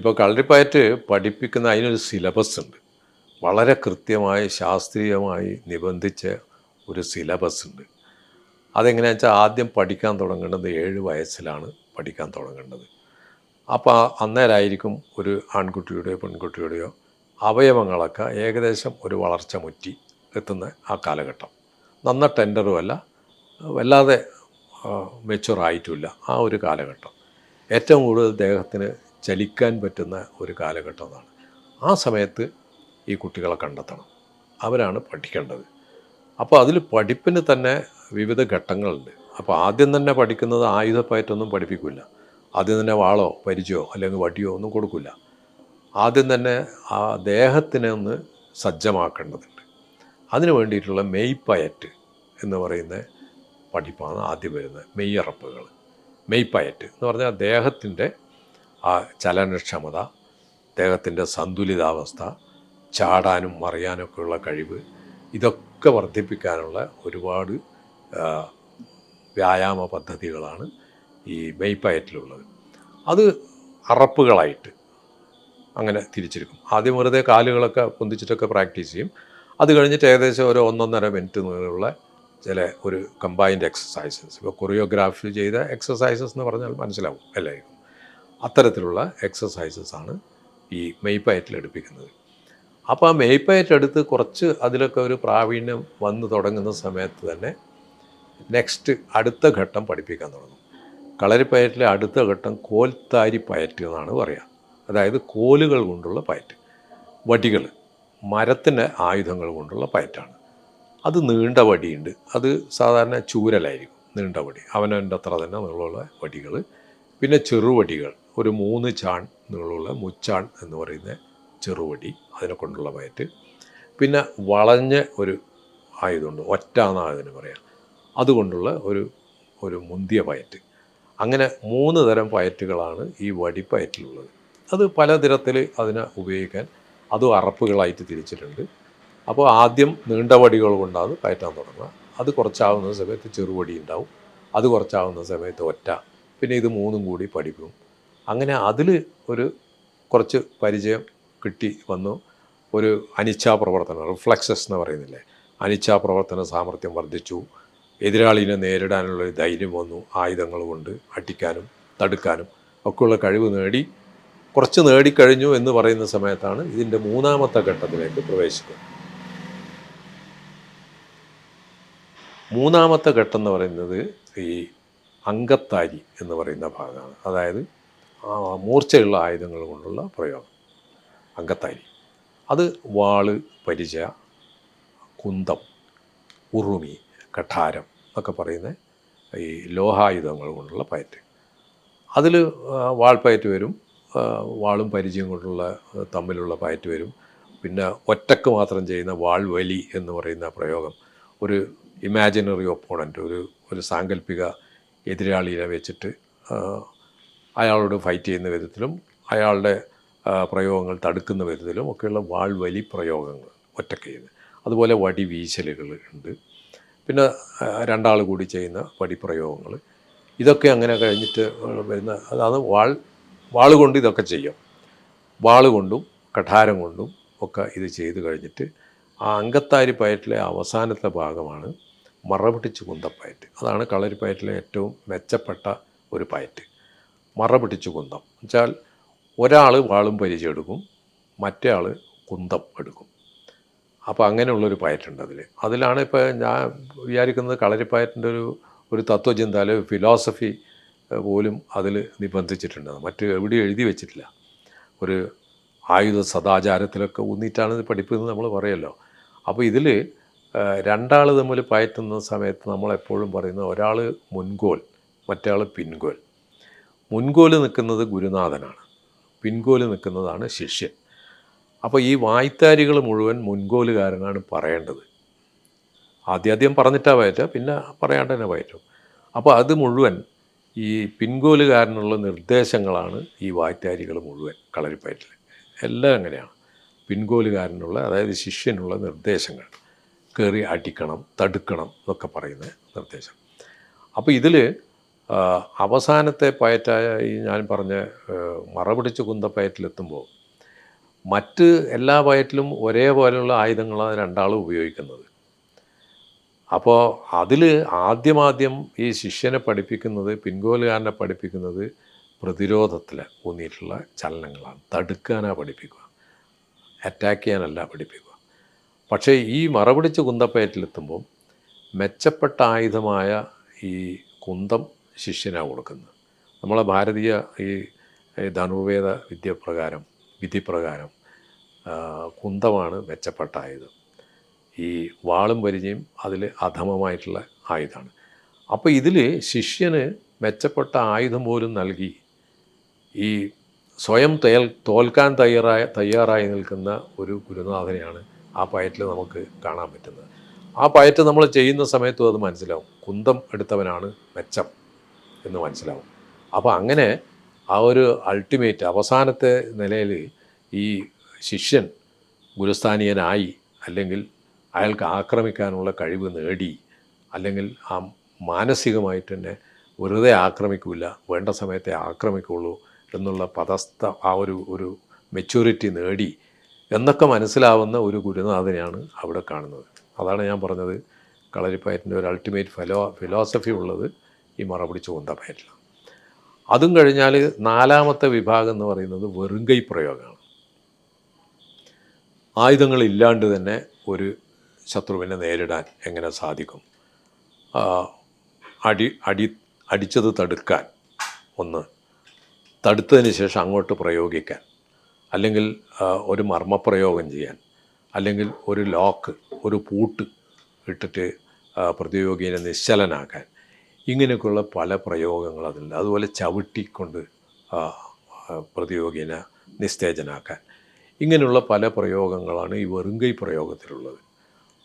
ഇപ്പോൾ കളരിപ്പയറ്റ് പഠിപ്പിക്കുന്ന അതിനൊരു സിലബസ് ഉണ്ട്. വളരെ കൃത്യമായി ശാസ്ത്രീയമായി നിബന്ധിച്ച ഒരു സിലബസ് ഉണ്ട്. അതെങ്ങനെയാണെന്ന് വെച്ചാൽ ആദ്യം പഠിക്കാൻ തുടങ്ങേണ്ടത് ഏഴ് വയസ്സിലാണ് പഠിക്കാൻ തുടങ്ങേണ്ടത്. അപ്പോൾ അന്നേരമായിരിക്കും ഒരു ആൺകുട്ടിയുടെയോ പെൺകുട്ടിയുടെയോ അവയവങ്ങളൊക്കെ ഏകദേശം ഒരു വളർച്ച മുറ്റി എത്തുന്ന ആ കാലഘട്ടം. നന്ന ടെൻഡറുമല്ല വല്ലാതെ മെച്ചുവർ ആ ഒരു കാലഘട്ടം. ഏറ്റവും കൂടുതൽ ദേഹത്തിന് ചലിക്കാൻ പറ്റുന്ന ഒരു കാലഘട്ടം അതാണ്. ആ സമയത്ത് ഈ കുട്ടികളെ കണ്ടെത്തണം. അവരാണ് പഠിക്കേണ്ടത്. അപ്പോൾ അതിൽ പഠിപ്പിന് തന്നെ വിവിധ ഘട്ടങ്ങളുണ്ട്. അപ്പോൾ ആദ്യം തന്നെ പഠിക്കുന്നത് ആയുധപ്പയറ്റൊന്നും പഠിപ്പിക്കില്ല ആദ്യം തന്നെ വാളോ പരിചയോ അല്ലെങ്കിൽ വടിയോ ഒന്നും കൊടുക്കില്ല ആദ്യം തന്നെ ആ ദേഹത്തിനെ ഒന്ന് സജ്ജമാക്കേണ്ടതുണ്ട്. അതിന് വേണ്ടിയിട്ടുള്ള മെയ്പ്പയറ്റ് എന്ന് പറയുന്ന പഠിപ്പാണ് ആദ്യം വരുന്നത്. മെയ്യറപ്പുകൾ. മെയ്പ്പയറ്റ് എന്ന് പറഞ്ഞാൽ ദേഹത്തിന്റെ ആ ചലനക്ഷമത അദ്ദേഹത്തിന്റെ സന്തുലിതാവസ്ഥ ചാടാനും മറിയാനൊക്കെയുള്ള കഴിവ് ഇതൊക്കെ വർദ്ധിപ്പിക്കാനുള്ള ഒരുപാട് വ്യായാമ പദ്ധതികളാണ് ഈ മെയ്പ്പയറ്റിലുള്ളത്. അത് അറപ്പുകളായിട്ട് അങ്ങനെ തിരിച്ചിരിക്കും. ആദ്യം വെറുതെ കാലുകളൊക്കെ പൊന്തിച്ചിട്ടൊക്കെ പ്രാക്ടീസ് ചെയ്യും. അത് കഴിഞ്ഞിട്ട് ഏകദേശം ഒരു ഒന്നൊന്നര മിനിറ്റ് നീളമുള്ള ചില ഒരു കമ്പൈൻഡ് എക്സസൈസസ്. ഇപ്പോൾ കൊറിയോഗ്രാഫി ചെയ്ത എക്സസൈസസ് എന്ന് പറഞ്ഞാൽ മനസ്സിലാവും എല്ലാവർക്കും. അത്തരത്തിലുള്ള എക്സസൈസസ് ആണ് ഈ മെയ്പ്പയറ്റിൽ എടുപ്പിക്കുന്നത്. അപ്പോൾ ആ മെയ്പ്പയറ്റ് എടുത്ത് കുറച്ച് അതിലൊക്കെ ഒരു പ്രാവീണ്യം വന്നു തുടങ്ങുന്ന സമയത്ത് തന്നെ നെക്സ്റ്റ് അടുത്ത ഘട്ടം പഠിപ്പിക്കാൻ തുടങ്ങും. കളരിപ്പയറ്റിലെ അടുത്ത ഘട്ടം കോൽത്താരി പയറ്റ് എന്നാണ് പറയുക അതായത് കോലുകൾ കൊണ്ടുള്ള പയറ്റ്. വടികൾ മരത്തിന്റെ ആയുധങ്ങൾ കൊണ്ടുള്ള പയറ്റാണ്. അത് നീണ്ട വടിയുണ്ട്. അത് സാധാരണ ചൂരലായിരിക്കും നീണ്ട വടി. അവനവന്റെ അത്ര തന്നെ നീളമുള്ള വടികൾ. പിന്നെ ചെറുവടികൾ ഒരു മൂന്ന് ചാൺ നീളമുള്ള മുച്ചാൺ എന്ന് പറയുന്ന ചെറുവടി അതിനെ കൊണ്ടുള്ള വയറ്റ്. പിന്നെ വളഞ്ഞ ഒരു ആയുധമുണ്ട് ഒറ്റ എന്നാണ് അതിന് പറയാം. അതുകൊണ്ടുള്ള ഒരു ഒരു മുന്തിയ പയറ്റ് അങ്ങനെ മൂന്ന് തരം പയറ്റുകളാണ് ഈ വടിപ്പയറ്റിലുള്ളത് അത് പലതരത്തിൽ അതിനെ ഉപയോഗിക്കാൻ അതും അറപ്പുകളായിട്ട് തിരിച്ചിട്ടുണ്ട്. അപ്പോൾ ആദ്യം നീണ്ട വടികൾ കൊണ്ടാണ് പയറ്റാൻ തുടങ്ങുക. അത് കുറച്ചാവുന്ന സമയത്ത് ചെറുവടി ഉണ്ടാവും. അത് കുറച്ചാവുന്ന സമയത്ത് ഒറ്റ. പിന്നെ ഇത് മൂന്നും കൂടി പഠിക്കും. അങ്ങനെ അതിൽ ഒരു കുറച്ച് പരിചയം കിട്ടി വന്നു. ഒരു അനിച്ഛാ പ്രവർത്തനം റിഫ്ലക്സസ് എന്ന് പറയുന്നില്ലേ? അനിച്ഛാ പ്രവർത്തന സാമർഥ്യം വർദ്ധിച്ചു. എതിരാളിനെ നേരിടാനുള്ള ഒരു ധൈര്യം വന്നു. ആയുധങ്ങൾ കൊണ്ട് അടിക്കാനും തടുക്കാനും ഒക്കെയുള്ള കഴിവ് നേടി. കുറച്ച് നേടിക്കഴിഞ്ഞു എന്ന് പറയുന്ന സമയത്താണ് ഇതിന്റെ മൂന്നാമത്തെ ഘട്ടത്തിലേക്ക് പ്രവേശിക്കുന്നത്. മൂന്നാമത്തെ ഘട്ടം എന്ന് പറയുന്നത് ഈ അങ്കത്താരി എന്ന് പറയുന്ന ഭാഗമാണ്. അതായത് മൂർച്ചയുള്ള ആയുധങ്ങൾ കൊണ്ടുള്ള പ്രയോഗം. അങ്കത്താരി അത് വാൾ പരിച കുന്തം ഉറുമി കഠാരം എന്നൊക്കെ പറയുന്ന ഈ ലോഹായുധങ്ങൾ കൊണ്ടുള്ള പയറ്റ്. അതിൽ വാൾപ്പയറ്റ് വരും വാളും പരിചയം കൊണ്ടുള്ള തമ്മിലുള്ള പയറ്റ് വരും. പിന്നെ ഒറ്റയ്ക്ക് മാത്രം ചെയ്യുന്ന വാൾ വലി എന്ന് പറയുന്ന പ്രയോഗം. ഒരു ഇമാജിനറി ഒപ്പോണന്റ് ഒരു ഒരു സാങ്കല്പിക എതിരാളിയെ വെച്ചിട്ട് അയാളോട് ഫൈറ്റ് ചെയ്യുന്ന വിധത്തിലും അയാളുടെ പ്രയോഗങ്ങൾ തടുക്കുന്ന വിധത്തിലും ഒക്കെയുള്ള വാൾവലി പ്രയോഗങ്ങൾ ഒറ്റയ്ക്ക് ചെയ്യുന്നത് അതുപോലെ വടി വീശലുകൾ ഉണ്ട്. പിന്നെ രണ്ടാൾ കൂടി ചെയ്യുന്ന വടിപ്രയോഗങ്ങൾ ഇതൊക്കെ അങ്ങനെ കഴിഞ്ഞിട്ട് വരുന്ന അതാണ് വാൾ വാൾ കൊണ്ട് ഇതൊക്കെ ചെയ്യാം. വാൾ കൊണ്ടും കഠാരം കൊണ്ടും ഒക്കെ ഇത് ചെയ്ത് കഴിഞ്ഞിട്ട് ആ അങ്കത്താരി പയറ്റിലെ അവസാനത്തെ ഭാഗമാണ് മറപിടിച്ച് കുന്തപ്പയറ്റ്. അതാണ് കളരിപ്പയറ്റിലെ ഏറ്റവും മെച്ചപ്പെട്ട ഒരു പയറ്റ്. മറപിടിച്ച് കുന്തം. എന്നുവെച്ചാൽ ഒരാൾ വാളും പരിചയം എടുക്കും മറ്റേ ആൾ കുന്തം എടുക്കും. അപ്പോൾ അങ്ങനെയുള്ളൊരു പയറ്റുണ്ട് അതിൽ അതിലാണ് ഇപ്പോൾ ഞാൻ വിചാരിക്കുന്നത് കളരിപ്പയറ്റിന്റെ ഒരു ഒരു തത്വചിന്ത അല്ലെങ്കിൽ ഫിലോസഫി പോലും അതിൽ നിബന്ധിച്ചിട്ടുണ്ട്. മറ്റ് എവിടെയും എഴുതി വെച്ചിട്ടില്ല. ഒരു ആയുധ സദാചാരത്തിലൊക്കെ ഊന്നിയിട്ടാണ് ഇത് പഠിപ്പിക്കുന്നത് നമ്മൾ പറയല്ലോ. അപ്പോൾ ഇതിൽ രണ്ടാൾ തമ്മിൽ പയറ്റുന്ന സമയത്ത് നമ്മളെപ്പോഴും പറയുന്നത് ഒരാൾ മുൻകോൽ മറ്റേ പിൻകോൽ. മുൻകോൽ നിൽക്കുന്നത് ഗുരുനാഥനാണ്. പിൻകോൽ നിൽക്കുന്നതാണ് ശിഷ്യൻ. അപ്പോൾ ഈ വായ്ത്താരികൾ മുഴുവൻ മുൻകോലുകാരനാണ് പറയേണ്ടത്. ആദ്യാദ്യം പറഞ്ഞിട്ടാ പയറ്റുക പിന്നെ പറയാണ്ട് തന്നെ പയറ്റും അപ്പോൾ അത് മുഴുവൻ ഈ പിൻകോലുകാരനുള്ള നിർദ്ദേശങ്ങളാണ് ഈ വായ്ത്താരികൾ മുഴുവൻ കളരിപ്പയറ്റിൽ എല്ലാം അങ്ങനെയാണ്. പിൻകോലുകാരനുള്ള അതായത് ശിഷ്യനുള്ള നിർദ്ദേശങ്ങൾ. കയറി അടിക്കണം തടുക്കണം എന്നൊക്കെ പറയുന്ന നിർദ്ദേശം. അപ്പോൾ ഇതിൽ അവസാനത്തെ പയറ്റായ ഈ ഞാൻ പറഞ്ഞ മറപിടിച്ച് കുന്തപ്പയറ്റിലെത്തുമ്പോൾ മറ്റ് എല്ലാ പയറ്റിലും ഒരേപോലെയുള്ള ആയുധങ്ങളാണ് രണ്ടാളും ഉപയോഗിക്കുന്നത്. അപ്പോൾ അതിൽ ആദ്യമാദ്യം ഈ ശിഷ്യനെ പഠിപ്പിക്കുന്നത് പിൻകോലുകാരനെ പഠിപ്പിക്കുന്നത് പ്രതിരോധത്തിൽ ഊന്നിയിട്ടുള്ള ചലനങ്ങളാണ്. തടുക്കാനാണ് പഠിപ്പിക്കുക. അറ്റാക്ക് ചെയ്യാനല്ല പഠിപ്പിക്കുക. പക്ഷേ ഈ മറപിടിച്ച് കുന്തപ്പയറ്റിലെത്തുമ്പോൾ മെച്ചപ്പെട്ട ആയുധമായ ഈ കുന്തം ശിഷ്യനാണ് കൊടുക്കുന്നത്. നമ്മളെ ഭാരതീയ ഈ ധനുവേദ വിദ്യ പ്രകാരം വിധിപ്രകാരം പ്രകാരം കുന്തമാണ് മെച്ചപ്പെട്ട ആയുധം ഈ വാളും പരിചയം അതിൽ അധമമായിട്ടുള്ള ആയുധമാണ്. അപ്പോൾ ഇതിൽ ശിഷ്യന് മെച്ചപ്പെട്ട ആയുധം പോലും നൽകി ഈ സ്വയം തേൽ തോൽക്കാൻ തയ്യാറായ തയ്യാറായി നിൽക്കുന്ന ഒരു ഗുരുനാഥനെയാണ് ആ പയറ്റിൽ നമുക്ക് കാണാൻ പറ്റുന്നത്. ആ പയറ്റ് നമ്മൾ ചെയ്യുന്ന സമയത്തും അത് മനസ്സിലാവും. കുന്തം എടുത്തവനാണ് മെച്ചം. എന്ന് മനസ്സിലാവും. അപ്പോൾ അങ്ങനെ ആ ഒരു അൾട്ടിമേറ്റ് അവസാനത്തെ നിലയിൽ ഈ ശിഷ്യൻ ഗുരുസ്ഥാനീയനായി അല്ലെങ്കിൽ അയാൾക്ക് ആക്രമിക്കാനുള്ള കഴിവ് നേടി അല്ലെങ്കിൽ ആ മാനസികമായിട്ട് തന്നെ വെറുതെ ആക്രമിക്കില്ല വേണ്ട സമയത്തെ ആക്രമിക്കുള്ളൂ എന്നുള്ള പദസ്ഥ ആ ഒരു ഒരു മെച്യൂരിറ്റി നേടി എന്നൊക്കെ മനസ്സിലാവുന്ന ഒരു ഗുരുനാഥനെയാണ് അവിടെ കാണുന്നത്. അതാണ് ഞാൻ പറഞ്ഞത്. കളരിപ്പയറ്റിന്റെ ഒരു അൾട്ടിമേറ്റ് ഫിലോ ഫിലോസഫി ഉള്ളത്. ഈ മറപിടിച്ച കൊന്തപ്പയറ്റിലാണ് അതും കഴിഞ്ഞാൽ നാലാമത്തെ വിഭാഗം എന്ന് പറയുന്നത് വെറുങ്കൈ പ്രയോഗമാണ്. ആയുധങ്ങൾ ഇല്ലാണ്ട് തന്നെ ഒരു ശത്രുവിനെ നേരിടാൻ എങ്ങനെ സാധിക്കും? അടി അടി അടിച്ചത് തടുക്കാൻ ഒന്ന് തടുത്തതിന് ശേഷം അങ്ങോട്ട് പ്രയോഗിക്കാൻ അല്ലെങ്കിൽ ഒരു മർമ്മപ്രയോഗം ചെയ്യാൻ അല്ലെങ്കിൽ ഒരു ലോക്ക് ഒരു പൂട്ട് ഇട്ടിട്ട് പ്രതിയോഗിയെ നിശ്ചലനാക്കാൻ ഇങ്ങനെയൊക്കെയുള്ള പല പ്രയോഗങ്ങൾ അതിലുണ്ട് അതുപോലെ ചവിട്ടിക്കൊണ്ട് പ്രതിയോഗിനെ നിസ്തേജനാക്കാൻ. ഇങ്ങനെയുള്ള പല പ്രയോഗങ്ങളാണ് ഈ വെറുങ്കൈ പ്രയോഗത്തിലുള്ളത്.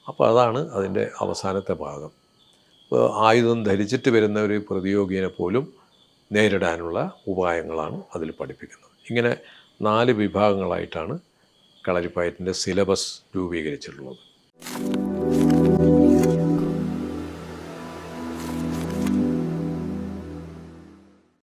അപ്പോൾ അതാണ് അതിന്റെ അവസാനത്തെ ഭാഗം. ആയുധം ധരിച്ചിട്ട് വരുന്ന ഒരു പ്രതിയോഗിനെ പോലും നേരിടാനുള്ള ഉപായങ്ങളാണ് അതിൽ പഠിപ്പിക്കുന്നത്. ഇങ്ങനെ നാല് വിഭാഗങ്ങളായിട്ടാണ് കളരിപ്പയറ്റിന്റെ സിലബസ് രൂപീകരിച്ചിട്ടുള്ളത്.